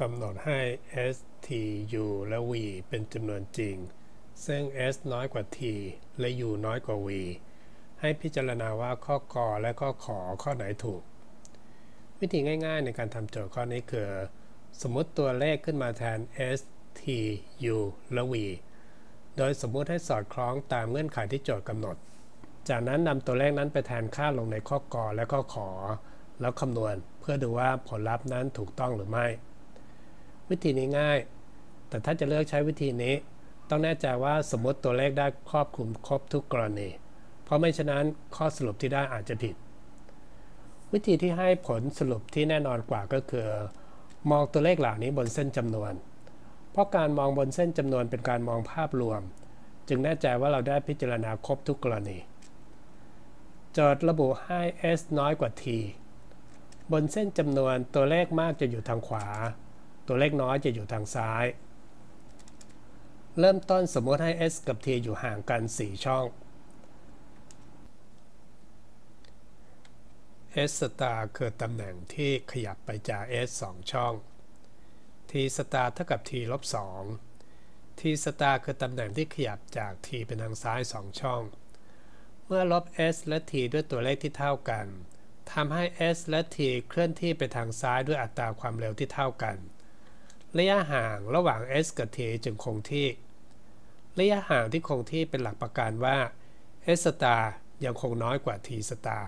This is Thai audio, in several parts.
กำหนดให้ s t u และ v เป็นจำนวนจริง ซึ่ง s น้อยกว่า t และ u น้อยกว่า v ให้พิจารณาว่าข้อกอและข้อขอข้อไหนถูก วิธีง่ายๆในการทำโจทย์ข้อนี้คือ สมมติตัวเลขขึ้นมาแทน s t u และ v โดยสมมุติให้สอดคล้องตามเงื่อนไขที่โจทย์กำหนด จากนั้นนำตัวเลขนั้นไปแทนค่าลงในข้อกอและข้อขอ แล้วคำนวณเพื่อดูว่าผลลัพธ์นั้นถูกต้องหรือไม่ วิธีนี้ง่าย แต่ถ้าจะเลือกใช้วิธีนี้ ต้องแน่ใจว่าสมมติตัวเลขได้ครอบคลุมครบทุกกรณี เพราะไม่ฉะนั้นข้อสรุปที่ได้อาจจะผิด วิธีที่ให้ผลสรุปที่แน่นอนกว่าก็คือ มองตัวเลขเหล่านี้บนเส้นจำนวน เพราะการมองบนเส้นจำนวนเป็นการมองภาพรวม จึงแน่ใจว่าเราได้พิจารณาครบทุกกรณีจทย์ระบุให้ s น้อยกว่า t บนเส้นจำนวนตัวเลขมากจะอยู่ทางขวา ตัวเลขน้อยจะอยู่ทางซ้าย เริ่มต้นสมมติให้ s กับ t อยู่ห่างกัน 4 ช่อง s star คือตำแหน่งที่ขยับไปจาก s 2 ช่อง t star เท่ากับ t ลบ2 t star คือตำแหน่งที่ขยับจาก t เป็นทางซ้าย 2 ช่อง เมื่อลบ s และ t ด้วยตัวเลขที่เท่ากันทำให้ s และ t เคลื่อนที่ไปทางซ้ายด้วยอัตราความเร็วที่เท่ากัน ระยะห่างระหว่าง s กับ t จึงคงที่ ระยะห่างที่คงที่เป็นหลักประกันว่า s star ยังคงน้อยกว่า t star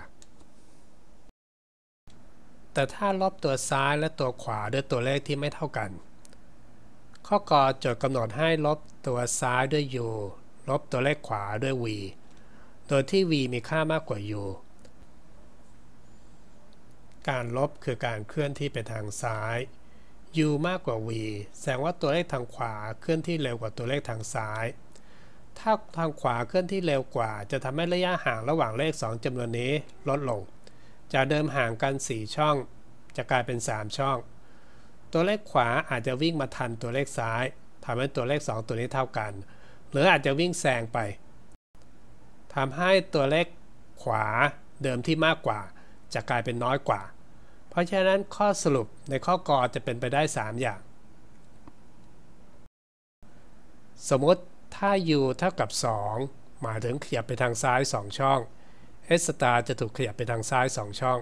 แต่ถ้าลบตัวซ้ายและตัวขวาด้วยตัวเลขที่ไม่เท่ากัน ข้อกอโจทย์กำหนดให้ลบตัวซ้ายด้วย u ลบตัวเลขขวาด้วย v โดยที่ v มีค่ามากกว่า u การลบคือการเคลื่อนที่ไปทางซ้าย u มากกว่า v แสดงว่าตัวเลขทางขวาเคลื่อนที่เร็วกว่าตัวเลขทางซ้าย ถ้าทางขวาเคลื่อนที่เร็วกว่า จะทำให้ระยะห่างระหว่างเลข 2จำนวนนี้ลดลง จากเดิมห่างกัน 4 ช่อง จะกลายเป็น 3 ช่อง ตัวเลขขวาอาจจะวิ่งมาทันตัวเลขซ้ายทำให้ตัวเลข 2 ตัวนี้เท่ากัน หรืออาจจะวิ่งแซงไปทำให้ตัวเลขขวาเดิมที่มากกว่า จะกลายเป็นน้อยกว่า เพราะฉะนั้นข้อสรุปในข้อกอจะเป็นไปได้ 3 อย่าง สมมติถ้า u เท่ากับ 2 หมายถึงขยับไปทางซ้าย 2 ช่อง s star จะถูกขยับไปทางซ้าย 2 ช่อง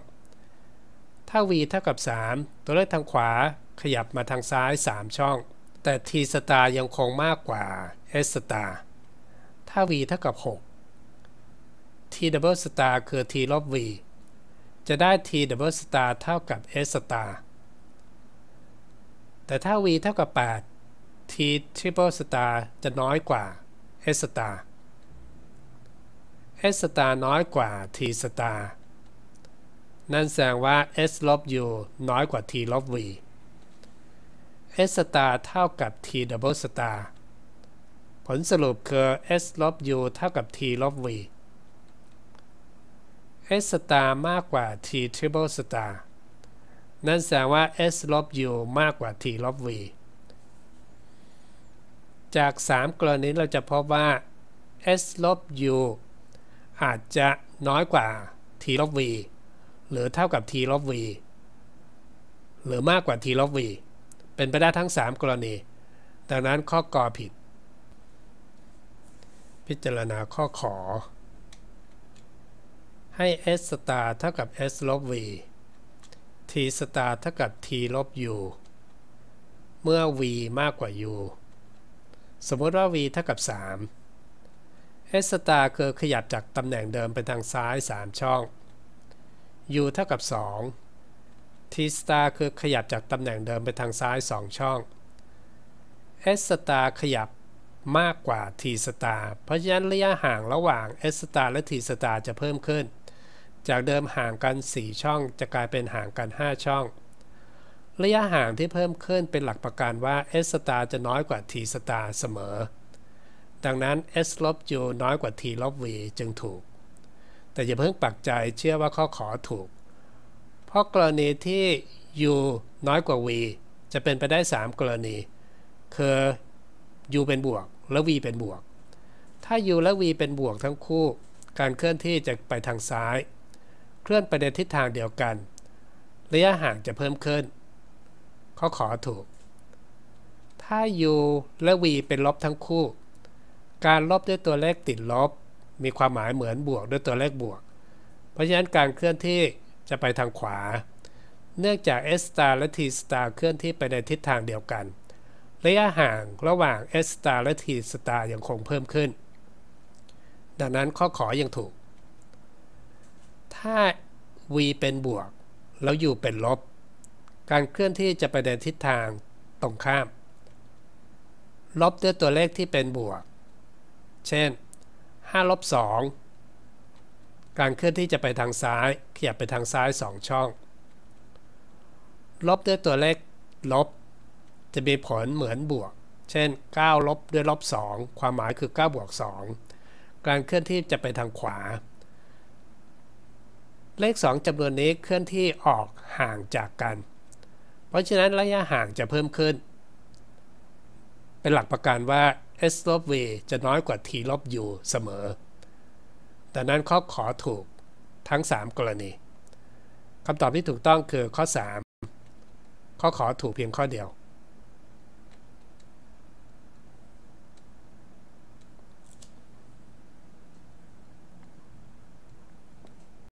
ถ้า v เท่ากับ 3 ตัวเลขทางขวาขยับมาทางซ้าย 3 ช่อง แต่ t star ยังคงมากกว่า s star ถ้า v เท่ากับ 6 t double star คือ t ลบ v จะได้ t double star เท่ากับ s star แต่ถ้า v เท่ากับ 8 t triple star จะน้อยกว่า s star s star น้อยกว่า t star นั่นแสดงว่า s ลบ u น้อยกว่า t ลบ v s star เท่ากับ t double star ผลสรุปคือ s ลบ u เท่ากับ t ลบ v s star มากกว่า t triple star นั่นแสดงว่า s ลบ u มากกว่า t ลบ v จาก 3 กรณีเราจะพบว่า s ลบ u อาจจะน้อยกว่า t ลบ v หรือเท่ากับ t ลบ v หรือมากกว่า t ลบ v เป็นไปได้ทั้ง 3 กรณี ดังนั้นข้อกอผิด พิจารณาข้อขอ ให้ s star เท่ากับ s ลบ v t star เท่ากับ t ลบ u เมื่อ v มากกว่า u สมมติว่า v เท่ากับ 3 s star คือขยับจากตำแหน่งเดิมไปทางซ้าย 3 ช่อง u เท่ากับ 2 t star คือขยับจากตำแหน่งเดิมไปทางซ้าย 2 ช่อง s star ขยับมากกว่า t star เพราะฉะนั้นระยะห่างระหว่าง s star และ t star จะเพิ่มขึ้น จากเดิมห่างกัน 4 ช่อง จะกลายเป็นห่างกัน 5 ช่อง ระยะห่างที่เพิ่มขึ้นเป็นหลักประกันว่า s star จะน้อยกว่า t star เสมอ ดังนั้น s ลบ u น้อยกว่า t ลบ v จึงถูก แต่อย่าเพิ่งปักใจเชื่อว่าข้อขอถูก เพราะกรณีที่ u น้อยกว่า v จะเป็นไปได้ 3 กรณี คือ u เป็นบวก และ v เป็นบวก ถ้า u และ v เป็นบวกทั้งคู่ การเคลื่อนที่จะไปทางซ้าย เคลื่อนไปในทิศทางเดียวกัน ระยะห่างจะเพิ่มขึ้น ข้อขอถูก ถ้า u และ v เป็นลบทั้งคู่ การลบด้วยตัวเลขติดลบ มีความหมายเหมือนบวกด้วยตัวเลขบวก เพราะฉะนั้นการเคลื่อนที่จะไปทางขวา เนื่องจาก s star และ t star เคลื่อนที่ไปในทิศทางเดียวกัน ระยะห่างระหว่าง s star และ t star ยังคงเพิ่มขึ้น ดังนั้นข้อขอยังถูก ถ้า v เป็นบวก แล้ว u เป็นลบ การเคลื่อนที่จะไปในทิศทางตรงข้าม ลบด้วยตัวเลขที่เป็นบวก เช่น5ลบ2การเคลื่อนที่จะไปทางซ้ายขยับไปทางซ้าย 2 ช่อง ลบด้วยตัวเลขลบ จะมีผลเหมือนบวก เช่น 9 ลบด้วยลบ 2 ความหมายคือ 9 บวก 2 การเคลื่อนที่จะไปทางขวา เลข 2จำนวนนี้เคลื่อนที่ออกห่างจากกัน เพราะฉะนั้นระยะห่างจะเพิ่มขึ้น เป็นหลักประกันว่า s ลบ v จะน้อยกว่า t ลบ u เสมอดังนั้นข้อขอถูกทั้ง 3 กรณีคำตอบที่ถูกต้องคือข้อ 3 ข้อขอถูกเพียงข้อเดียว